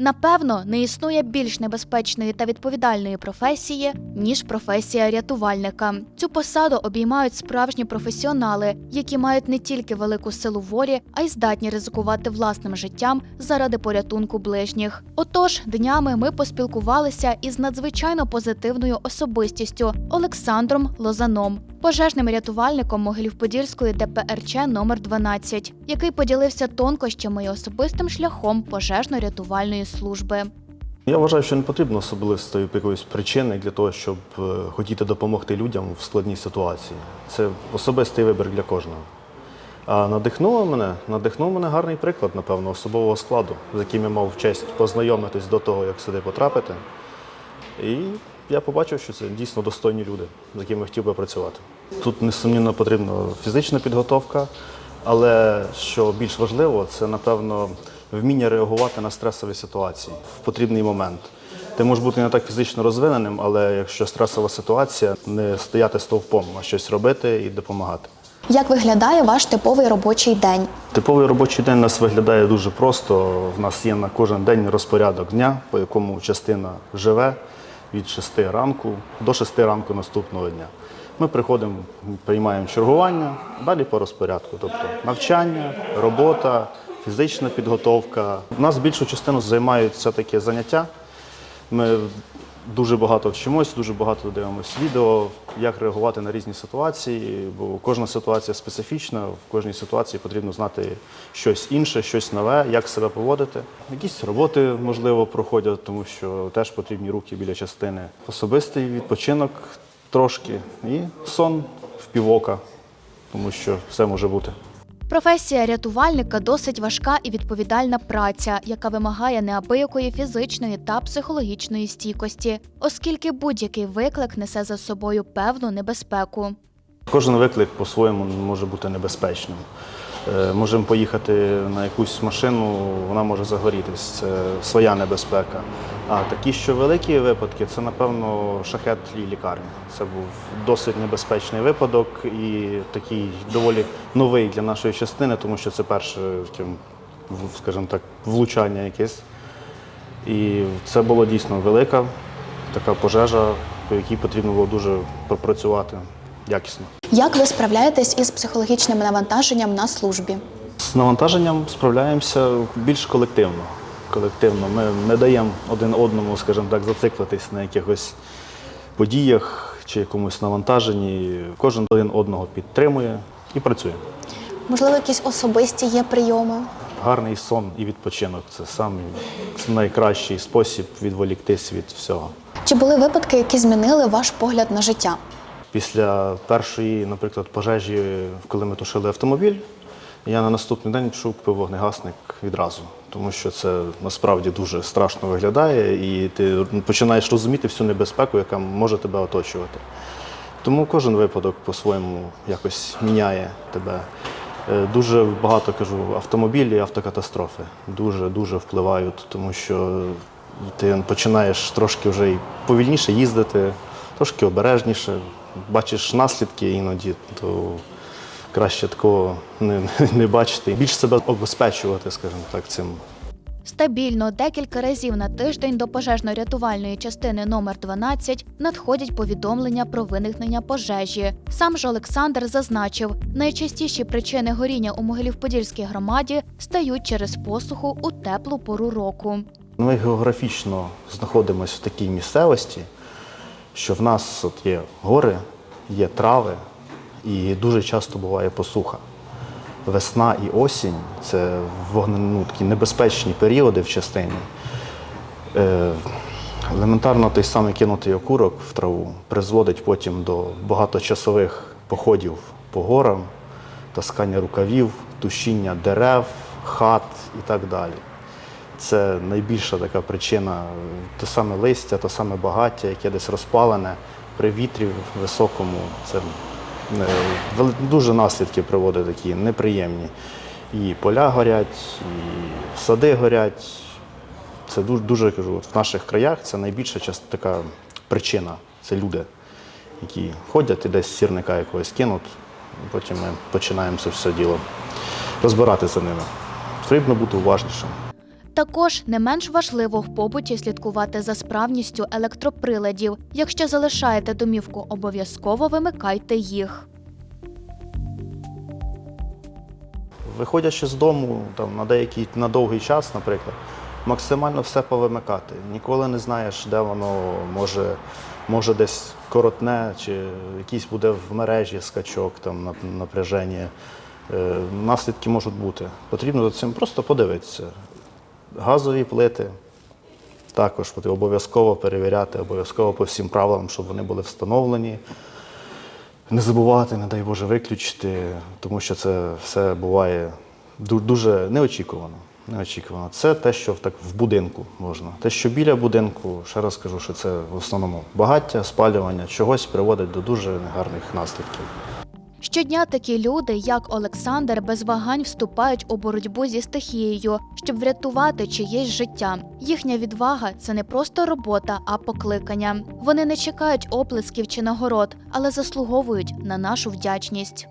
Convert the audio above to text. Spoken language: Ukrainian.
Напевно, не існує більш небезпечної та відповідальної професії, ніж професія рятувальника. Цю посаду обіймають справжні професіонали, які мають не тільки велику силу волі, а й здатні ризикувати власним життям заради порятунку ближніх. Отож, днями ми поспілкувалися із надзвичайно позитивною особистістю Олександром Лозаном, пожежним рятувальником Могилів-Подільської ДПРЧ номер 12, який поділився тонкощами і особистим шляхом пожежно-рятувальної служби. Я вважаю, що не потрібно особистої якоїсь причини для того, щоб е, хотіти допомогти людям в складній ситуації. Це особистий вибір для кожного. А надихнуло мене, надихнув мене гарний приклад, напевно, особового складу, з яким я мав честь познайомитись до того, як сюди потрапити. І я побачив, що це дійсно достойні люди, з якими хотів би працювати. Тут, несумнівно, потрібна фізична підготовка, але що більш важливо, це, напевно, вміння реагувати на стресові ситуації в потрібний момент. Ти можеш бути не так фізично розвиненим, але якщо стресова ситуація, не стояти стовпом, а щось робити і допомагати. Як виглядає ваш типовий робочий день? Типовий робочий день у нас виглядає дуже просто. В нас є на кожен день розпорядок дня, по якому частина живе від 6 ранку до 6 ранку наступного дня. Ми приходимо, приймаємо чергування, далі по розпорядку. Тобто навчання, робота, фізична підготовка. У нас більшу частину займають все-таки заняття. Ми дуже багато вчимось, дуже багато дивимося відео, як реагувати на різні ситуації, бо кожна ситуація специфічна, в кожній ситуації потрібно знати щось інше, щось нове, як себе поводити. Якісь роботи, можливо, проходять, тому що теж потрібні руки біля частини. Особистий відпочинок трошки і сон в півока, тому що все може бути. Професія рятувальника досить важка і відповідальна праця, яка вимагає неабиякої фізичної та психологічної стійкості, оскільки будь-який виклик несе за собою певну небезпеку. Кожен виклик по-своєму може бути небезпечним. Е, Можемо поїхати на якусь машину, вона може загорітись, це своя небезпека. А такі, що великі випадки, це, напевно, шахет і лікарня. Це був досить небезпечний випадок і такий доволі новий для нашої частини, тому що це перше, скажімо так, влучання якесь. І це була дійсно велика така пожежа, по якій потрібно було дуже пропрацювати якісно. Як ви справляєтесь із психологічним навантаженням на службі? З навантаженням справляємося більш колективно. Колективно. Ми не даємо один одному, скажімо так, зациклитись на якихось подіях чи якомусь навантаженні. Кожен один одного підтримує і працює. Можливо, якісь особисті є прийоми? Гарний сон і відпочинок це самий це найкращий спосіб відволіктись від всього. Чи були випадки, які змінили ваш погляд на життя? Після першої, наприклад, пожежі, коли ми тушили автомобіль, я на наступний день пішов купив вогнегасник відразу, тому що це насправді дуже страшно виглядає, і ти починаєш розуміти всю небезпеку, яка може тебе оточувати. Тому кожен випадок по-своєму якось міняє тебе. Е, Дуже багато кажу, автомобілі, автокатастрофи дуже дуже впливають, тому що ти починаєш трошки вже і повільніше їздити, трошки обережніше, бачиш наслідки іноді, то краще такого не, не бачити. Більш себе обезпечувати, скажімо так, цим Стабільно декілька разів на тиждень до пожежно-рятувальної частини номер 12 надходять повідомлення про виникнення пожежі. Сам ж Олександр зазначив, найчастіші причини горіння у Могилів-Подільській громаді стають через посуху у теплу пору року. Ми географічно знаходимося в такій місцевості, що в нас от є гори, є трави, і дуже часто буває посуха. Весна і осінь це ну, такі небезпечні періоди в частині. Е, елементарно той самий кинутий окурок в траву призводить потім до багаточасових походів по горам, таскання рукавів, тушіння дерев, хат і так далі. Це найбільша така причина, те саме листя, те саме багаття, яке десь розпалене при вітрі високому. Це е, дуже наслідки приводить такі неприємні. І поля горять, і сади горять. Це дуже, дуже кажу, в наших краях це найбільша така причина. Це люди, які ходять і десь сірника якогось кинуть, потім ми починаємо це все діло розбирати за ними. Потрібно бути уважнішим. Також не менш важливо в побуті слідкувати за справністю електроприладів. Якщо залишаєте домівку, обов'язково вимикайте їх. Виходячи з дому там, на деякий на довгий час, наприклад, максимально все повимикати. Ніколи не знаєш, де воно може, може десь коротне, чи якийсь буде в мережі скачок, там, нап- напряження. Е, наслідки можуть бути. Потрібно за цим просто подивитися. Газові плити також обов'язково перевіряти, обов'язково по всім правилам, щоб вони були встановлені. Не забувати, не дай Боже, виключити, тому що це все буває дуже неочікувано. Неочікувано. Це те, що так в будинку можна. Те, що біля будинку, ще раз кажу, що це в основному багаття, спалювання чогось приводить до дуже негарних наслідків. Щодня такі люди, як Олександр, без вагань вступають у боротьбу зі стихією, щоб врятувати чиєсь життя. Їхня відвага це не просто робота, а покликання. Вони не чекають оплесків чи нагород, але заслуговують на нашу вдячність.